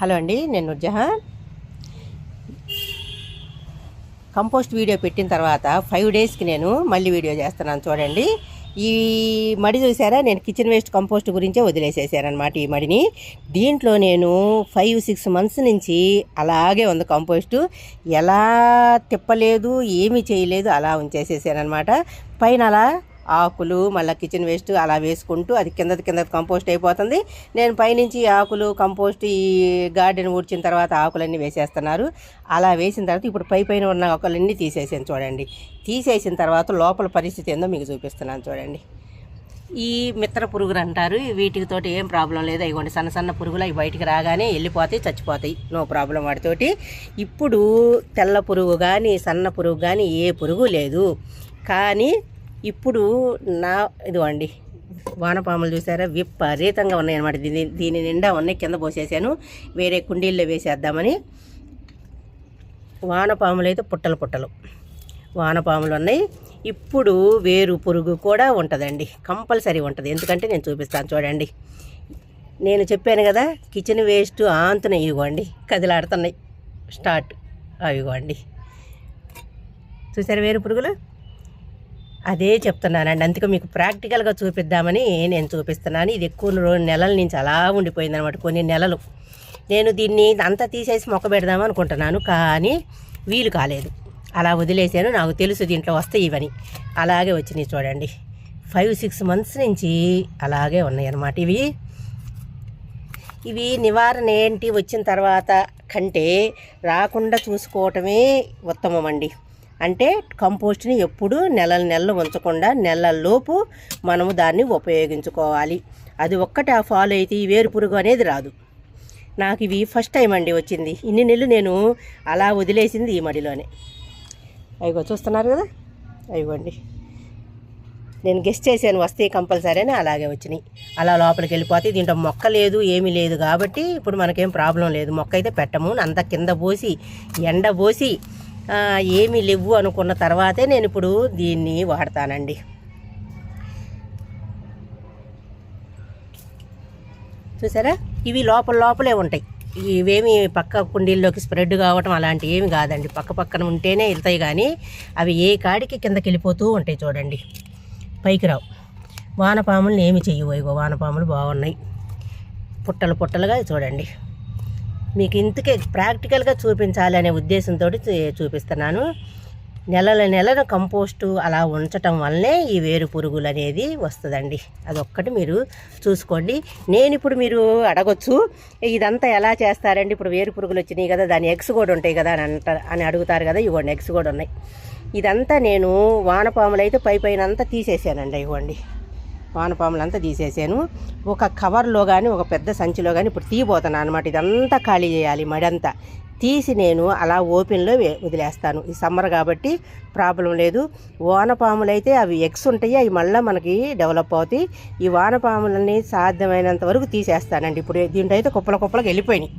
Hello అండి నేను నుర్జహాన్ compost video పెట్టిన తర్వాత ఫైవ్ డేస్కి నేను మళ్ళీ వీడియో చేస్తున్నాను చూడండి. ఈ మడి చూసారా? నేను కిచెన్ వేస్ట్ కంపోస్ట్ గురించే వదిలేసేసానమాట ఈ మడిని. దీంట్లో నేను ఫైవ్ సిక్స్ మంత్స్ నుంచి అలాగే ఉంది కంపోస్టు ఎలా తిప్పలేదు ఏమీ చేయలేదు అలా ఉంచేసేసానమాట పైన అలా ఆకులు మళ్ళీ కిచెన్ వేస్ట్ అలా వేసుకుంటూ అది కింద కింద కంపోస్ట్ అయిపోతుంది. నేను పైనుంచి ఆకులు కంపోస్ట్ ఈ గార్డెన్ ఊడ్చిన తర్వాత ఆకులన్నీ వేసేస్తున్నారు. అలా వేసిన తర్వాత ఇప్పుడు పై పైన ఉన్న ఆకులన్నీ తీసేసాను చూడండి. తీసేసిన తర్వాత లోపల పరిస్థితి ఏందో మీకు చూపిస్తున్నాను చూడండి. ఈ మిత్ర పురుగులు అంటారు. వీటితోటి ఏం ప్రాబ్లం లేదు. ఇవ్వండి సన్న సన్న పురుగులు అవి బయటికి రాగానే వెళ్ళిపోతాయి చచ్చిపోతాయి. నో ప్రాబ్లం వాటితోటి ఇప్పుడు తెల్ల పురుగు కానీ సన్న పురుగు కానీ ఏ పురుగు లేదు. కానీ ఇప్పుడు నా ఇదిగోండి వానపాములు చూసారా? విపరీతంగా ఉన్నాయి అనమాట దీని దీని నిండా ఉన్నాయి కింద పోసేసాను. వేరే కుండీల్లో వేసేద్దామని. వానపాములు అయితే పుట్టలు పుట్టలు. వానపాములు ఉన్నాయి. ఇప్పుడు వేరు పురుగు కూడా ఉంటుందండి. కంపల్సరీ ఉంటుంది. ఎందుకంటే నేను చూపిస్తాను చూడండి. నేను చెప్పాను కదా కిచెన్ వేస్ట్ ఆంతున ఇవ్వండి కదిలాడుతున్నాయి. స్టార్ట్. అవిగోండి చూసారు వేరు పురుగులు? అదే చెప్తున్నానండి. అందుకే మీకు ప్రాక్టికల్గా చూపిద్దామని నేను చూపిస్తున్నాను. ఇది ఎక్కువ రెండు నెలల నుంచి అలా ఉండిపోయింది అనమాట కొన్ని నెలలు. నేను దీన్ని అంతా తీసేసి మొక్క పెడదాం అనుకుంటున్నాను కానీ వీలు కాలేదు. అలా వదిలేసాను నాకు తెలుసు దీంట్లో వస్తాయి ఇవని. అలాగే వచ్చినాయి చూడండి. ఫైవ్ సిక్స్ మంత్స్ నుంచి అలాగే ఉన్నాయి అన్నమాట ఇవి ఇవి నివారణ ఏంటి? వచ్చిన తర్వాత కంటే రాకుండా చూసుకోవటమే ఉత్తమం అండి. అంటే కంపోస్ట్ని ఎప్పుడు నెలల నెలలు ఉంచకుండా నెలల్లోపు మనము దాన్ని ఉపయోగించుకోవాలి. అది ఒక్కటి ఆ ఫాలో అయితే ఈ వేరు పురుగు అనేది రాదు. నాకు ఇవి ఫస్ట్ టైం అండి వచ్చింది. ఇన్ని నెలలు నేను అలా వదిలేసింది ఈ మడిలోనే. అయిగో చూస్తున్నారు కదా? అయ్యోండి. నేను గెస్ట్ చేశాను వస్తే కంపల్సరీ అని అలాగే వచ్చినాయి. అలా లోపలికి వెళ్ళిపోతే దీంట్లో మొక్క లేదు ఏమీ లేదు కాబట్టి ఇప్పుడు మనకేం ప్రాబ్లం లేదు. మొక్క అయితే పెట్టము. అంత కింద పోసి ఎండ పోసి ఏమీ లేవు అనుకున్న తర్వాతే నేను ఇప్పుడు దీన్ని వాడతానండి. చూసారా? ఇవి లోపల లోపలే ఉంటాయి. ఇవేమి పక్క కుండీల్లోకి స్ప్రెడ్ కావటం అలాంటివి ఏమి కాదండి. పక్క పక్కన ఉంటేనే వెళ్తాయి కానీ అవి ఏ కాడికి కిందకి వెళ్ళిపోతూ ఉంటాయి చూడండి. పైకి రావు. వానపాములను ఏమి చెయ్యవు. ఇగో వానపాములు బాగున్నాయి. పుట్టలు పుట్టలుగా చూడండి. మీకు ఇంతకే ప్రాక్టికల్గా చూపించాలనే ఉద్దేశంతో చూపిస్తున్నాను. నెలల నెలల కంపోస్టు అలా ఉంచటం వల్లనే ఈ వేరు పురుగులు అనేది వస్తుందండి. అదొక్కటి మీరు చూసుకోండి. నేను ఇప్పుడు మీరు అడగొచ్చు ఇదంతా ఎలా చేస్తారండి? ఇప్పుడు వేరు పురుగులు వచ్చినాయి కదా దాని ఎగ్స్ కూడా ఉంటాయి కదా అని అంటారు అని అడుగుతారు కదా ఇవ్వండి ఎగ్స్ కూడా ఉన్నాయి. ఇదంతా నేను వానపాములు అయితే పై పైన అంతా తీసేసానండి ఇవ్వండి. వానపాములంతా తీసేసాను. ఒక కవర్లో కానీ ఒక పెద్ద సంచిలో కానీ ఇప్పుడు తీయబోతున్నాను అనమాట ఇదంతా ఖాళీ చేయాలి మడంతా. తీసి నేను అలా ఓపెన్లో వదిలేస్తాను. ఈ సమ్మర్ కాబట్టి ప్రాబ్లం లేదు. వానపాములు అయితే అవి ఎగ్స్ ఉంటాయి అవి మళ్ళీ మనకి డెవలప్ అవుతాయి. ఈ వానపాములని సాధ్యమైనంత వరకు తీసేస్తానండి. ఇప్పుడు దీంట్లో అయితే కుప్పల కుప్పలకు వెళ్ళిపోయినాయి.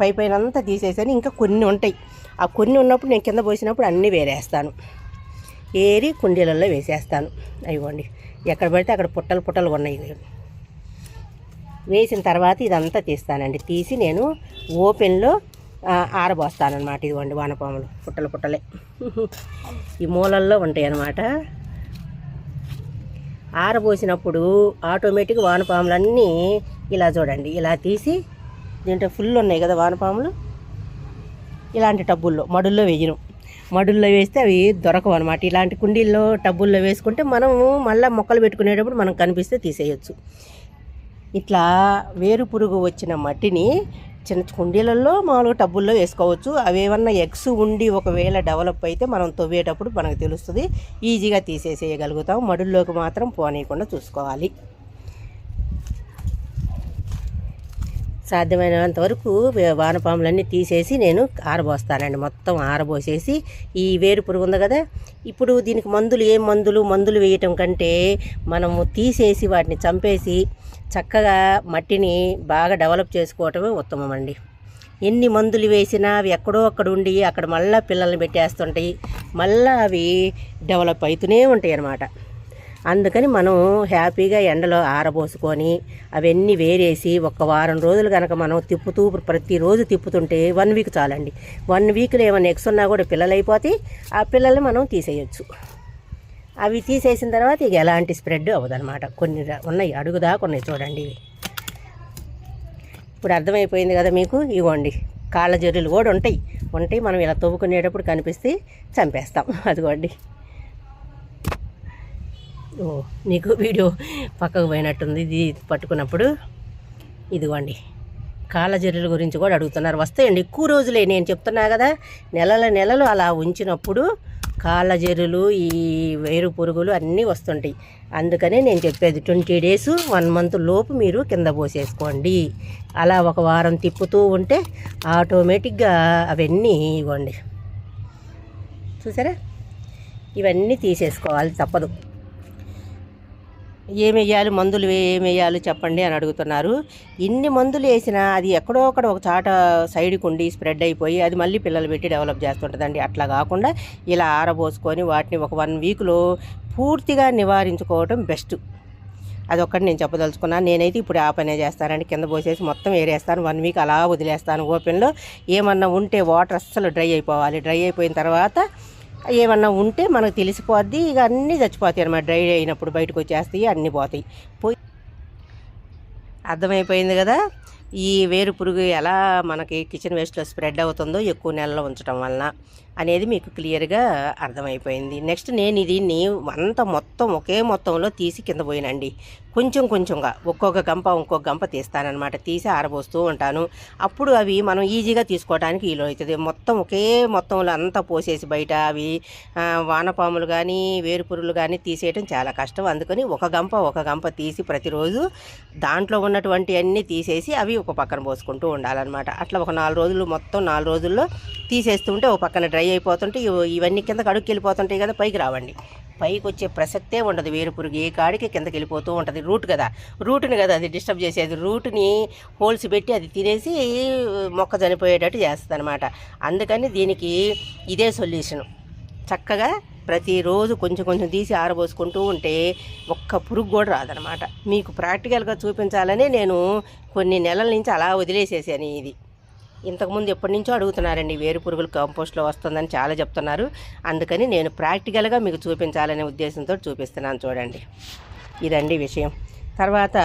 పై పైన అంతా తీసేసాను. ఇంకా కొన్ని ఉంటాయి. ఆ కొన్ని ఉన్నప్పుడు నేను కింద పోసినప్పుడు అన్నీ వేరేస్తాను. ఏరి కుండీలలో వేసేస్తాను. అయిపోండి ఎక్కడ పడితే అక్కడ పుట్టలు పుట్టలు ఉన్నాయి. వేసిన తర్వాత ఇదంతా తీస్తానండి. తీసి నేను ఓపెన్లో ఆరబోస్తానమాట ఇదిగోండి వానపాములు పుట్టలు పుట్టలే. ఈ మూలల్లో ఉంటాయి అన్నమాట ఆరబోసినప్పుడు ఆటోమేటిక్ వానపాములన్నీ ఇలా చూడండి ఇలా తీసి దీంట్లో ఫుల్ ఉన్నాయి కదా వానపాములు? ఇలాంటి టబ్బుల్లో మడుల్లో వేయను. మడుల్లో వేస్తే అవి దొరకవు అనమాట ఇలాంటి కుండీల్లో టబ్బుల్లో వేసుకుంటే మనము మళ్ళీ మొక్కలు పెట్టుకునేటప్పుడు మనం కనిపిస్తే తీసేయచ్చు. ఇట్లా వేరు పురుగు వచ్చిన మట్టిని చిన్న కుండీలలో మామూలుగా టబ్బుల్లో వేసుకోవచ్చు. అవి ఏమన్నా ఎగ్స్ ఉండి ఒకవేళ డెవలప్ అయితే మనం తవ్వేటప్పుడు మనకు తెలుస్తుంది. ఈజీగా తీసేసేయగలుగుతాం. మడుల్లోకి మాత్రం పోనీయకుండా చూసుకోవాలి. సాధ్యమైనంత వరకు వానపాములన్నీ తీసేసి నేను ఆరబోస్తానండి. మొత్తం ఆరబోసేసి ఈ వేరు పురుగు ఉంది కదా ఇప్పుడు దీనికి మందులు ఏం మందులు? మందులు వేయటం కంటే మనము తీసేసి వాటిని చంపేసి చక్కగా మట్టిని బాగా డెవలప్ చేసుకోవటమే ఉత్తమం అండి ఎన్ని మందులు వేసినా అవి ఎక్కడో అక్కడ ఉండి అక్కడ మళ్ళీ పిల్లల్ని పెట్టేస్తుంటాయి. మళ్ళీ అవి డెవలప్ అవుతూనే ఉంటాయి అన్నమాట అందుకని మనం హ్యాపీగా ఎండలో ఆరబోసుకొని అవన్నీ వేరేసి ఒక వారం రోజులు కనుక మనం తిప్పుతూ ప్రతిరోజు తిప్పుతుంటే వన్ వీక్ చాలండి. వన్ వీక్లో ఏమైనా ఎక్స్ ఉన్నా కూడా పిల్లలు అయిపోతే ఆ పిల్లల్ని మనం తీసేయచ్చు. అవి తీసేసిన తర్వాత ఇక ఎలాంటి స్ప్రెడ్ అవ్వదన్నమాట. కొన్ని ఉన్నాయి అడుగుదాకా ఉన్నాయి చూడండి. ఇవి ఇప్పుడు అర్థమైపోయింది కదా మీకు? ఇవ్వండి కాళ్ళ జర్రులు కూడా ఉంటాయి. ఉంటాయి మనం ఇలా తవ్వుకునేటప్పుడు కనిపిస్తే చంపేస్తాం. అదిగోండి. ఓ మీకు వీడియో పక్కకు పోయినట్టుంది. ఇది పట్టుకున్నప్పుడు ఇదిగోండి. కాళ్ళ జర్రుల గురించి కూడా అడుగుతున్నారు. వస్తాయండి ఎక్కువ రోజులే. నేను చెప్తున్నా కదా నెలల నెలలు అలా ఉంచినప్పుడు కాళ్ళ జర్రులు ఈ వేరు పురుగులు అన్నీ వస్తుంటాయి. అందుకనే నేను చెప్పేది ట్వంటీ డేస్ వన్ మంత్ లోపు మీరు కింద పోసేసుకోండి. అలా ఒక వారం తిప్పుతూ ఉంటే ఆటోమేటిక్గా అవన్నీ ఇవ్వండి. చూసారా? ఇవన్నీ తీసేసుకోవాలి తప్పదు. ఏమేయాలి మందులు ఏమేయాలి చెప్పండి అని అడుగుతున్నారు. ఇన్ని మందులు వేసినా అది ఎక్కడో అక్కడ ఒక చాట సైడ్కి ఉండి స్ప్రెడ్ అయిపోయి అది మళ్ళీ పిల్లలు పెట్టి డెవలప్ చేస్తుంటుందండి. అట్లా కాకుండా ఇలా ఆరబోసుకొని వాటిని ఒక వన్ వీక్లో పూర్తిగా నివారించుకోవటం బెస్ట్. అదొక్కటి నేను చెప్పదలుచుకున్నాను నేనైతే ఇప్పుడు ఆ పనే చేస్తానండి. కింద పోసేసి మొత్తం ఏరేస్తాను. వన్ వీక్ అలా వదిలేస్తాను ఓపెన్లో. ఏమన్నా ఉంటే వాటర్ అస్సలు డ్రై అయిపోవాలి. డ్రై అయిపోయిన తర్వాత ఏమన్నా ఉంటే మనకు తెలిసిపోద్ది. ఇక అన్నీ చచ్చిపోతాయి అన్నమాట. డ్రై అయినప్పుడు బయటకు వచ్చేస్తాయి అన్నీ పోతాయి. పోయి అర్థమైపోయింది కదా? ఈ వేరు పురుగు ఎలా మనకి కిచెన్ వేస్ట్లో స్ప్రెడ్ అవుతుందో ఎక్కువ నెలలో ఉంచడం వలన అనేది మీకు క్లియర్గా అర్థమైపోయింది. నెక్స్ట్ నేను దీన్ని అంత మొత్తం ఒకే మొత్తంలో తీసి కింద పోయినండి. కొంచెం కొంచెంగా ఒక్కొక్క గంప ఇంకొక గంప తీస్తానన్నమాట. తీసి ఆరబోస్తూ ఉంటాను. అప్పుడు అవి మనం ఈజీగా తీసుకోవడానికి వీలు అవుతుంది మొత్తం ఒకే మొత్తంలో అంతా పోసేసి బయట అవి వానపాములు కానీ వేరుపురులు కానీ తీసేయటం చాలా కష్టం. అందుకని ఒక గంప ఒక గంప తీసి ప్రతిరోజు దాంట్లో ఉన్నటువంటి అన్నీ తీసేసి అవి ఒక పక్కన పోసుకుంటూ ఉండాలన్నమాట. అట్లా ఒక నాలుగు రోజులు మొత్తం నాలుగు రోజుల్లో తీసేస్తుంటే ఒక పక్కన డ్రై అయిపోతుంటే ఇవన్నీ కింద కడుక్కి వెళ్ళిపోతుంటాయి కదా పైకి రావండి. పైకి వచ్చే ప్రసక్తే ఉండదు. వేరు పురుగు ఏ కాడికి కిందకి వెళ్ళిపోతూ ఉంటుంది. రూట్ కదా. రూట్ని కదా అది డిస్టర్బ్ చేసేది. రూట్ని హోల్స్ పెట్టి అది తినేసి మొక్క చనిపోయేటట్టు చేస్తుంది అనమాట అందుకని దీనికి ఇదే సొల్యూషన్. చక్కగా ప్రతిరోజు కొంచెం కొంచెం తీసి ఆరబోసుకుంటూ ఉంటే ఒక్క పురుగు కూడా రాదనమాట మీకు ప్రాక్టికల్గా చూపించాలని నేను కొన్ని నెలల నుంచి అలా వదిలేసేసాను ఇది. ఇంతకుముందు ఎప్పటి నుంచో అడుగుతున్నారండి వేరు పురుగులు కంపోస్ట్లో వస్తుందని చాలా చెప్తున్నారు. అందుకని నేను ప్రాక్టికల్గా మీకు చూపించాలనే ఉద్దేశంతో చూపిస్తున్నాను చూడండి. ఇదండి విషయం. తర్వాత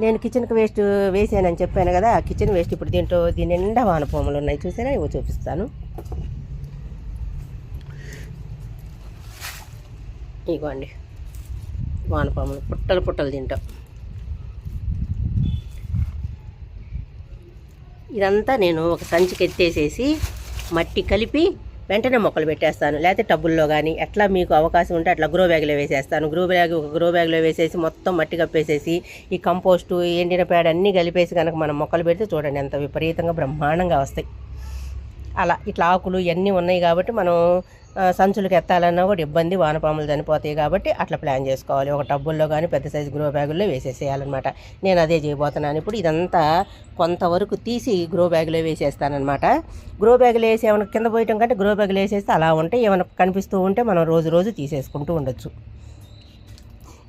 నేను కిచెన్కి వేస్ట్ వేసానని చెప్పాను కదా ఆ కిచెన్ వేస్ట్ ఇప్పుడు దీంట్లో దీని నిండా వానపాములు ఉన్నాయి. చూసారా? ఇవి చూపిస్తాను. ఇగోండి. వానపాములు పుట్టలు పుట్టలు తింటాం. ఇదంతా నేను ఒక సంచికి ఎత్తేసేసి మట్టి కలిపి వెంటనే మొక్కలు పెట్టేస్తాను. లేకపోతే టబ్బుల్లో కానీ ఎట్లా మీకు అవకాశం ఉంటే అట్లా గ్రో బ్యాగ్లో వేసేస్తాను. గ్రో బ్యాగ్ ఒక గ్రో బ్యాగ్లో వేసేసి మొత్తం మట్టి కప్పేసేసి ఈ కంపోస్టు ఎండిన పేడ అన్నీ కలిపేసి కనుక మనం మొక్కలు పెడితే చూడండి ఎంత విపరీతంగా బ్రహ్మాండంగా వస్తాయి. అలా ఇట్లా ఆకులు ఇవన్నీ ఉన్నాయి కాబట్టి మనం సంచులకు ఎత్తాలన్నా కూడా ఇబ్బంది వానపాములు చనిపోతాయి కాబట్టి అట్లా ప్లాన్ చేసుకోవాలి. ఒక టబ్బుల్లో కానీ పెద్ద సైజు గ్రో బ్యాగుల్లో వేసేసేయాలన్నమాట. నేను అదే చేయబోతున్నాను. ఇప్పుడు ఇదంతా కొంతవరకు తీసి గ్రో బ్యాగ్లో వేసేస్తానమాట గ్రో బ్యాగులు వేసి ఏమైనా కింద పోయటం కంటే గ్రో బ్యాగులు వేసేస్తే అలా ఉంటే ఏమైనా కనిపిస్తూ ఉంటే మనం రోజు రోజు తీసేసుకుంటూ ఉండొచ్చు.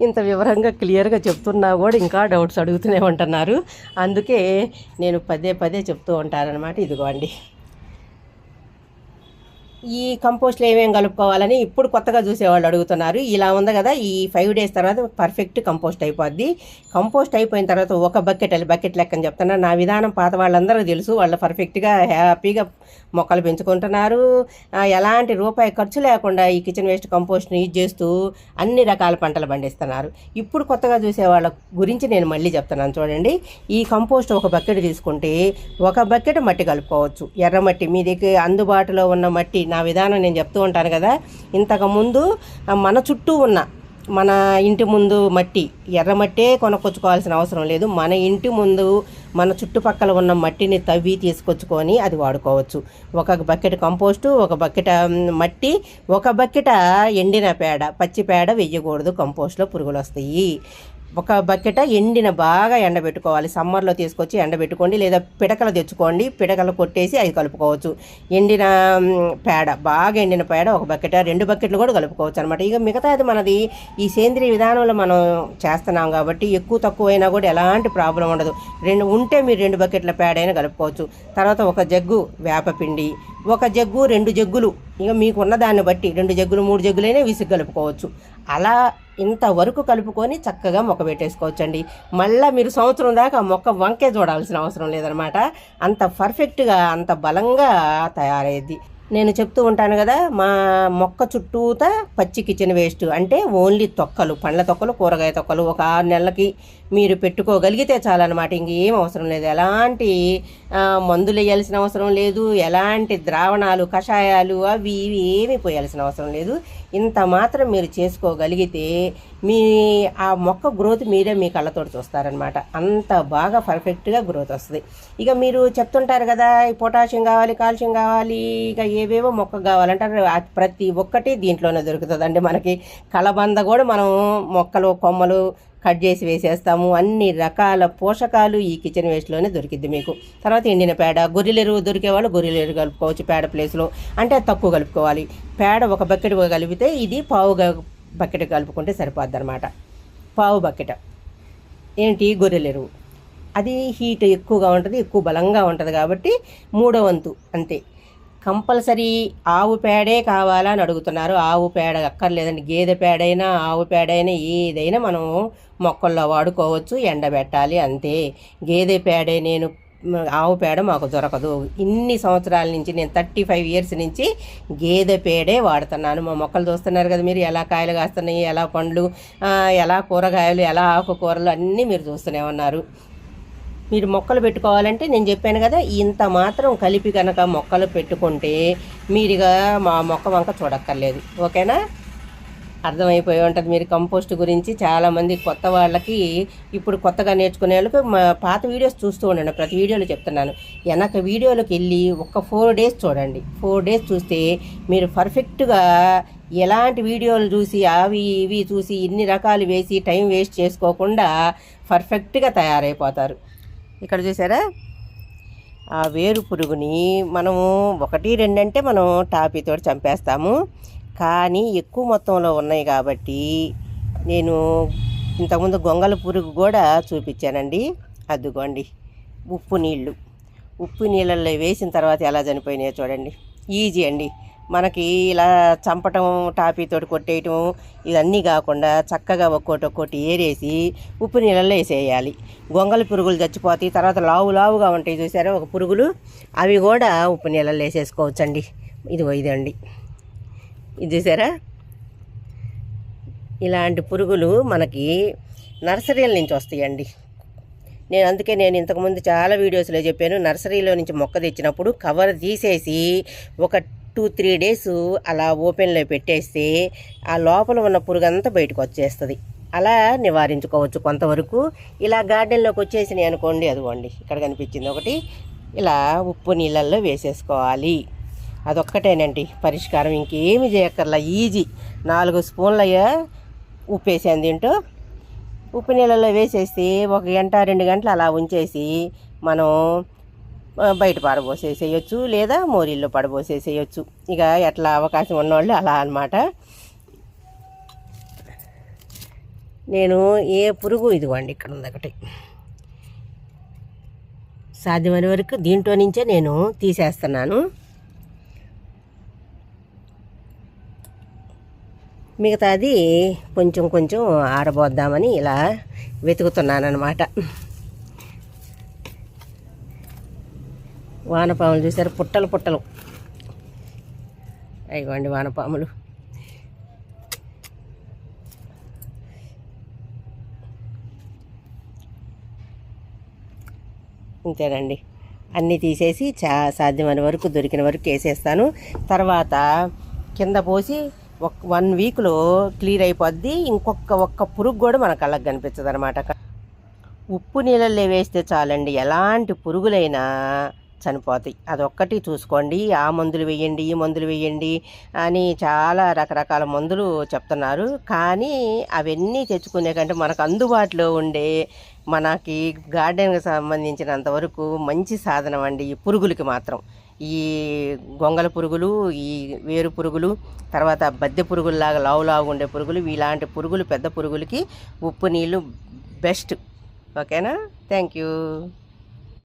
ఇంత వివరంగా క్లియర్గా చెప్తున్నా కూడా ఇంకా డౌట్స్ అడుగుతూనే ఉంటున్నారు. అందుకే నేను పదే పదే చెప్తూ ఉంటానన్నమాట. ఇదిగోండి. ఈ కంపోస్ట్లో ఏమేమి కలుపుకోవాలని ఇప్పుడు కొత్తగా చూసేవాళ్ళు అడుగుతున్నారు. ఇలా ఉంది కదా ఈ ఫైవ్ డేస్ తర్వాత పర్ఫెక్ట్ కంపోస్ట్ అయిపోద్ది. కంపోస్ట్ అయిపోయిన తర్వాత ఒక బకెట్ అది బకెట్ లెక్కని చెప్తున్నా. నా విధానం పాత వాళ్ళందరూ తెలుసు. వాళ్ళు పర్ఫెక్ట్గా హ్యాపీగా మొక్కలు పెంచుకుంటున్నారు. ఎలాంటి రూపాయి ఖర్చు లేకుండా ఈ కిచెన్ వేస్ట్ కంపోస్ట్ని యూజ్ చేస్తూ అన్ని రకాల పంటలు పండిస్తున్నారు. ఇప్పుడు కొత్తగా చూసే వాళ్ళ గురించి నేను మళ్ళీ చెప్తున్నాను చూడండి. ఈ కంపోస్ట్ ఒక బకెట్ తీసుకుంటే ఒక బకెట్ మట్టి కలుపుకోవచ్చు. ఎర్రమట్టి మీ దగ్గర అందుబాటులో ఉన్న మట్టి నా విధానం నేను చెప్తూ ఉంటాను కదా. ఇంతకుముందు మన చుట్టూ ఉన్న మన ఇంటి ముందు మట్టి ఎర్రమట్టే కొనుక్కొచ్చుకోవాల్సిన అవసరం లేదు. మన ఇంటి ముందు మన చుట్టుపక్కల ఉన్న మట్టిని తవ్వి తీసుకొచ్చుకొని అది వాడుకోవచ్చు. ఒక బకెట్ కంపోస్టు ఒక బకెట్ మట్టి ఒక బకెట్ ఎండిన పేడ పచ్చి పేడ వెయ్యకూడదు కంపోస్ట్లో పురుగులు వస్తాయి ఒక బకెట ఎండిన బాగా ఎండబెట్టుకోవాలి సమ్మర్లో తీసుకొచ్చి ఎండబెట్టుకోండి లేదా పిడకలు తెచ్చుకోండి. పిడకలు కొట్టేసి అవి కలుపుకోవచ్చు. ఎండిన పేడ బాగా ఎండిన పేడ ఒక బకెట రెండు బకెట్లు కూడా కలుపుకోవచ్చు అనమాట ఇక మిగతాది మనది ఈ సేంద్రియ విధానంలో మనం చేస్తున్నాం కాబట్టి ఎక్కువ తక్కువ అయినా కూడా ఎలాంటి ప్రాబ్లం ఉండదు. రెండు ఉంటే మీరు రెండు బకెట్ల పేడ అయినా కలుపుకోవచ్చు. తర్వాత ఒక జగ్గు వేపపిండి ఒక జగ్గు రెండు జగ్గులు. ఇక మీకున్న దాన్ని బట్టి రెండు జగ్గులు మూడు జగ్గులైనా విసుగు కలుపుకోవచ్చు. అలా ఇంతవరకు కలుపుకొని చక్కగా మొక్క పెట్టేసుకోవచ్చండి. మళ్ళీ మీరు సంవత్సరం దాకా మొక్క వంకే చూడాల్సిన అవసరం లేదనమాట అంత పర్ఫెక్ట్గా అంత బలంగా తయారయ్యేది నేను చెప్తూ ఉంటాను కదా మా మొక్క చుట్టూతా పచ్చి కిచెన్ వేస్ట్. అంటే ఓన్లీ తొక్కలు పండ్ల తొక్కలు కూరగాయ తొక్కలు ఒక ఆరు నెలలకి మీరు పెట్టుకోగలిగితే చాలన్నమాట. ఇంకేం అవసరం లేదు. ఎలాంటి మందులు వేయాల్సిన అవసరం లేదు. ఎలాంటి ద్రావణాలు కషాయాలు అవి ఇవి ఏమీ పోయాల్సిన అవసరం లేదు. ఇంత మాత్రం మీరు చేసుకోగలిగితే మీ ఆ మొక్క గ్రోత్ మీరే మీ కళ్ళతోటి చూస్తారనమాట అంత బాగా పర్ఫెక్ట్గా గ్రోత్ వస్తుంది. ఇక మీరు చెప్తుంటారు కదా పొటాషియం కావాలి కాల్షియం కావాలి ఇక ఏవేవో మొక్క కావాలంటారు. ప్రతి ఒక్కటి దీంట్లోనే దొరుకుతుంది అండి మనకి. కలబంద కూడా మనం మొక్కలు కొమ్మలు కట్ చేసి వేసేస్తాము. అన్ని రకాల పోషకాలు ఈ కిచెన్ వేస్ట్లోనే దొరికిద్ది మీకు. తర్వాత ఎండిన పేడ గొర్రెలెరువు దొరికే వాళ్ళు గొర్రెలెరువు కలుపుకోవచ్చు పేడ ప్లేస్లో అంటే తక్కువ కలుపుకోవాలి. పేడ ఒక బకెట్ కలిపితే ఇది పావు బకెట్ కలుపుకుంటే సరిపోద్ది అనమాట పావు బకెట్ ఏంటి? గొర్రెలెరువు అది హీట్ ఎక్కువగా ఉంటుంది ఎక్కువ బలంగా ఉంటుంది కాబట్టి మూడో వంతు అంతే. కంపల్సరీ ఆవు పేడే కావాలని అడుగుతున్నారు. ఆవు పేడ అక్కర్లేదండి. గేదె పేడైనా ఆవు పేడైనా ఏదైనా మనం మొక్కల్లో వాడుకోవచ్చు ఎండబెట్టాలి అంతే. గేదె పేడే నేను ఆవు పేడ మాకు దొరకదు. ఇన్ని సంవత్సరాల నుంచి నేను థర్టీ ఫైవ్ ఇయర్స్ నుంచి గేదె పేడే వాడుతున్నాను. మా మొక్కలు చూస్తున్నారు కదా మీరు ఎలా కాయలు కాస్తున్నాయి ఎలా పండ్లు ఎలా కూరగాయలు ఎలా ఆకుకూరలు అన్నీ మీరు చూస్తూనే ఉన్నారు. మీరు మొక్కలు పెట్టుకోవాలంటే నేను చెప్పాను కదా ఇంత మాత్రం కలిపి కనుక మొక్కలు పెట్టుకుంటే మీరుగా మా మొక్క వంక చూడక్కర్లేదు. ఓకేనా? అర్థమైపోయి ఉంటుంది. మీరు కంపోస్ట్ గురించి చాలామంది కొత్త వాళ్ళకి ఇప్పుడు కొత్తగా నేర్చుకునే వాళ్ళకి మా పాత వీడియోస్ చూస్తూ ఉండండి. ప్రతి వీడియోలో చెప్తున్నాను. వెనక వీడియోలోకి వెళ్ళి ఒక ఫోర్ డేస్ చూడండి. ఫోర్ డేస్ చూస్తే మీరు పర్ఫెక్ట్గా ఎలాంటి వీడియోలు చూసి అవి ఇవి చూసి ఇన్ని రకాలు వేసి టైం వేస్ట్ చేసుకోకుండా పర్ఫెక్ట్గా తయారైపోతారు. ఇక్కడ చూసారా? ఆ వేరు పురుగుని మనము ఒకటి రెండంటే మనం టాపీతో చంపేస్తాము. కానీ ఎక్కువ మొత్తంలో ఉన్నాయి కాబట్టి నేను ఇంతకుముందు గొంగల పురుగు కూడా చూపించానండి. అద్దుకోండి ఉప్పు నీళ్ళు. ఉప్పు నీళ్ళల్లో వేసిన తర్వాత ఎలా చనిపోయినాయో చూడండి. ఈజీ అండి. మనకి ఇలా చంపటం టాపీతో కొట్టేయటం ఇవన్నీ కాకుండా చక్కగా ఒక్కోటి ఒక్కోటి ఏరేసి ఉప్పు నీళ్ళల్లో వేసేయాలి. గొంగళి పురుగులు చచ్చిపోతాయి. తర్వాత లావు లావుగా ఉంటాయి చూసారా? ఒక పురుగులు. అవి కూడా ఉప్పు నీళ్ళల్లో వేసేసుకోవచ్చండి. ఇదిగో ఇదండి ఇది చూసారా? ఇలాంటి పురుగులు మనకి నర్సరీల నుంచి వస్తాయండి. నేను అందుకే నేను ఇంతకుముందు చాలా వీడియోస్లో చెప్పాను. నర్సరీలో నుంచి మొక్క తెచ్చినప్పుడు కవర్ తీసేసి ఒక టూ త్రీ డేస్ అలా ఓపెన్లో పెట్టేస్తే ఆ లోపల ఉన్న పురుగంతా బయటకు వచ్చేస్తుంది. అలా నివారించుకోవచ్చు కొంతవరకు. ఇలా గార్డెన్లోకి వచ్చేసినాయి అనుకోండి అదిగోండి ఇక్కడ కనిపించింది ఒకటి. ఇలా ఉప్పు నీళ్ళల్లో వేసేసుకోవాలి. అదొక్కటేనండి పరిష్కారం. ఇంకేమి చేయక్కర్లా ఈజీ. నాలుగు స్పూన్ల ఉప్పు వేసాను దీంట్లో. ఉప్పు నీళ్ళలో వేసేసి ఒక గంట రెండు గంటలు అలా ఉంచేసి మనం బయట పడబోసేసేయచ్చు లేదా మోరీల్లో పడబోసేసేయచ్చు. ఇక ఎట్లా అవకాశం ఉన్నవాళ్ళు అలా అన్నమాట. నేను ఏ పురుగు ఇదిగోండి ఇక్కడ ఉంది ఒకటి. సాధ్యమైన వరకు దీంట్లో నుంచే నేను తీసేస్తున్నాను. మిగతాది కొంచెం కొంచెం ఆరబోద్దామని ఇలా వెతుకుతున్నాను అనమాట వానపాములు చూసారు పుట్టలు పుట్టలు. అయిగోండి వానపాములు. ఇంతేనండి. అన్నీ తీసేసి చా సాధ్యమైన వరకు దొరికిన వరకు వేసేస్తాను. తర్వాత కింద పోసి ఒక వన్ వీక్లో క్లియర్ అయిపోద్ది. ఇంకొక ఒక్క పురుగు కూడా మన కళ్ళకి కనిపించదు అనమాట ఉప్పు నీళ్ళల్లో వేస్తే చాలండి. ఎలాంటి పురుగులైనా చనిపోతాయి. అదొక్కటి చూసుకోండి. ఆ మందులు వేయండి ఈ మందులు వేయండి అని చాలా రకరకాల మందులు చెప్తున్నారు. కానీ అవన్నీ తెచ్చుకునే కంటే మనకు అందుబాటులో ఉండే మనకి గార్డెన్కి సంబంధించినంత వరకు మంచి సాధనం అండి ఈ పురుగులకి మాత్రం. ఈ గొంగల పురుగులు ఈ వేరు పురుగులు తర్వాత బద్దె పురుగుల్లాగా లావు లావు ఉండే పురుగులు ఇలాంటి పురుగులు పెద్ద పురుగులకి ఉప్పు నీళ్ళు బెస్ట్. ఓకేనా? Thank you.